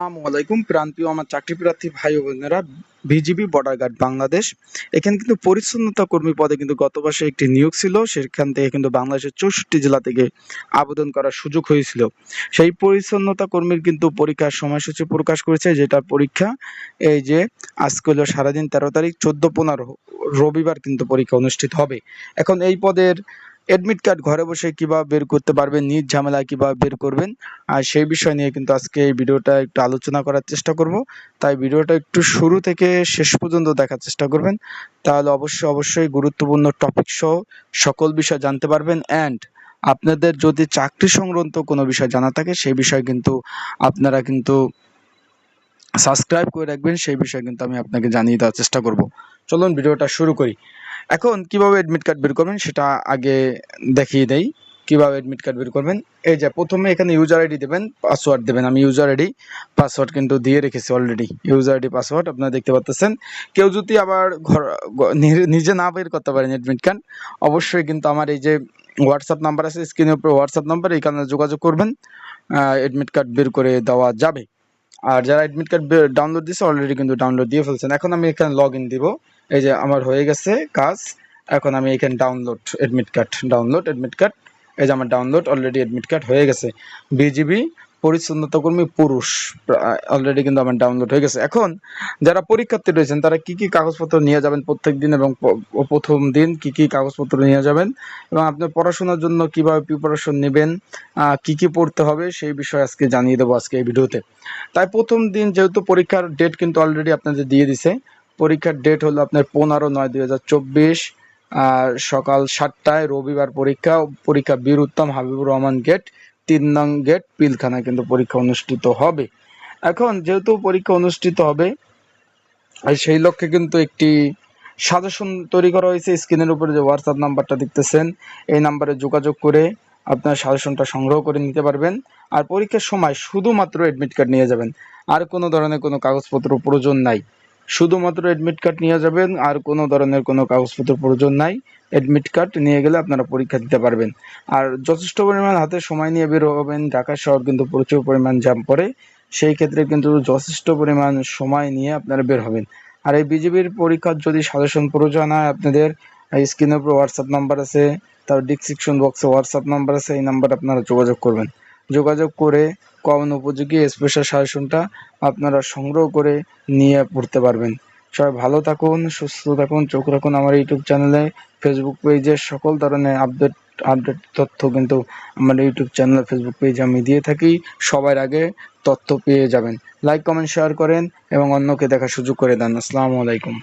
আসসালামু আলাইকুম প্রান্তীয় আমার চাকরি প্রার্থী ভাই ও বোনেরা, বিজিবি বর্ডার গার্ড বাংলাদেশ। এখানে কিন্তু পরিচ্ছন্নতা কর্মী পদে কিন্তু গত মাসে একটি নিয়োগ ছিল, সেখান থেকে কিন্তু বাংলাদেশের চৌষট্টি জেলা থেকে আবেদন করার সুযোগ হয়েছিল। সেই পরিচ্ছন্নতা কর্মীর কিন্তু পরীক্ষার সময়সূচি প্রকাশ করেছে যেটা পরীক্ষা এই যে আজকে হলো সারাদিন তেরো তারিখ, চোদ্দ পনেরো রবিবার কিন্তু পরীক্ষা অনুষ্ঠিত হবে। এখন এই পদের অ্যাডমিট কার্ড ঘরে বসে কীভাবে বের করতে পারবেন, নিজ ঝামেলায় কীভাবে বের করবেন, আর সেই বিষয় নিয়ে কিন্তু আজকে এই ভিডিওটা একটু আলোচনা করার চেষ্টা করব। তাই ভিডিওটা একটু শুরু থেকে শেষ পর্যন্ত দেখার চেষ্টা করবেন। তাহলে অবশ্যই অবশ্যই গুরুত্বপূর্ণ টপিক সহ সকল বিষয় জানতে পারবেন। অ্যান্ড আপনাদের যদি চাকরি সংক্রান্ত কোনো বিষয় জানা থাকে, সেই বিষয়ে কিন্তু আপনারা কিন্তু সাবস্ক্রাইব করে রাখবেন। সেই বিষয়ে কিন্তু আমি আপনাকে জানিয়ে দেওয়ার চেষ্টা করব। চলুন ভিডিওটা শুরু করি। এখন কীভাবে অ্যাডমিট কার্ড বের করবেন সেটা আগে দেখিয়ে দেই। কীভাবে অ্যাডমিট কার্ড বের করবেন? এই যে প্রথমে এখানে ইউজার আইডি দেবেন পাসওয়ার্ড দেবেন। আমি ইউজার আইডি পাসওয়ার্ড কিন্তু দিয়ে রেখেছি অলরেডি ইউজার আইডি পাসওয়ার্ড আপনারা দেখতে পাচ্ছেন কেউ যদি আবার ঘর নিজে না বের করতে পারেন অ্যাডমিট কার্ড অবশ্যই কিন্তু আমার এই যে হোয়াটসঅ্যাপ নাম্বার আছে স্ক্রিনের উপরে হোয়াটসঅ্যাপ নাম্বার এইখানে যোগাযোগ করবেন। অ্যাডমিট কার্ড বের করে দেওয়া যাবে। আর যারা অ্যাডমিট কার্ড ডাউনলোড দিয়েছে অলরেডি কিন্তু ডাউনলোড দিয়ে ফেলছেন। এখন আমি এখানে লগ ইন দিব। এই যে আমার হয়ে গেছে কাজ। এখন আমি এখানে download admit card download admit card এই যে আমার ডাউনলোড অলরেডি অ্যাডমিট কার্ড হয়ে গেছে। বিজিবি পরিচ্ছন্নতা কর্মী পুরুষ অলরেডি কিন্তু আমার ডাউনলোড হয়ে গেছে। এখন যারা পরীক্ষার্থী রয়েছেন, তারা কি কি কাগজপত্র নিয়ে যাবেন প্রত্যেক দিন এবং প্রথম দিন? কি কি কাগজপত্র নিয়ে যাবেন? এবং আপনার পড়াশোনার জন্য কীভাবে প্রিপারেশন নেবেন? কি কি পড়তে হবে? সেই বিষয়ে আজকে জানিয়ে দেবো আজকে এই ভিডিওতে। তাই প্রথম দিন যেহেতু পরীক্ষার ডেট কিন্তু অলরেডি আপনাদের দিয়ে দিছে। পরীক্ষার ডেট হলো আপনার পনেরো নয় দুই হাজার চব্বিশ সকাল সাতটায় রবিবার পরীক্ষা পরীক্ষা বীর উত্তম হাবিবুর রহমান গেট তিন নং গেট পিলখানায় কিন্তু পরীক্ষা অনুষ্ঠিত হবে। এখন যেহেতু পরীক্ষা অনুষ্ঠিত হবে সেই লক্ষ্যে কিন্তু একটি সাজেশন তৈরি করা হয়েছে। স্ক্রিনের উপরে যে হোয়াটসঅ্যাপ নাম্বারটা দেখতেছেন, এই নাম্বারে যোগাযোগ করে আপনার সাজেশনটা সংগ্রহ করে নিতে পারবেন। আর পরীক্ষার সময় শুধুমাত্র অ্যাডমিট কার্ড নিয়ে যাবেন। আর কোনো ধরনের কোনো কাগজপত্র প্রয়োজন নাই। শুধুমাত্র অ্যাডমিট কার্ড নিয়ে যাবেন, আর কোনো ধরনের কোনো কাগজপত্র প্রয়োজন নাই। অ্যাডমিট কার্ড নিয়ে গেলে আপনারা পরীক্ষা দিতে পারবেন। আর যথেষ্ট পরিমাণ হাতে সময় নিয়ে বের হবেন, ঢাকা শহর কিন্তু প্রচুর পরিমাণ জ্যাম পড়ে, সেই ক্ষেত্রে কিন্তু যথেষ্ট পরিমাণ সময় নিয়ে আপনারা বের হবেন। আর এই বিজেপির পরীক্ষার যদি সাজেশন প্রয়োজন হয় আপনাদের স্ক্রিনের উপর হোয়াটসঅ্যাপ নাম্বার আছে, তার ডিসক্রিপশন বক্সে হোয়াটসঅ্যাপ নাম্বার আছে, এই নাম্বার আপনারা যোগাযোগ করবেন। যোগাযোগ করে কমন উপযোগী স্পেশাল সাজেশনটা আপনারা সংগ্রহ করে নিয়ে পড়তে পারবেন। সবাই ভালো থাকুন, সুস্থ থাকুন, চোখ রাখুন আমার ইউটিউব চ্যানেলে ফেসবুক পেজে সকল ধরনের আপডেট আপডেট তথ্য কিন্তু আমার ইউটিউব চ্যানেল ফেসবুক পেজে আমি দিয়ে থাকি। সবার আগে তথ্য পেয়ে যাবেন। লাইক কমেন্ট শেয়ার করেন এবং অন্যকে দেখার সুযোগ করে দেন। আসসালামু আলাইকুম।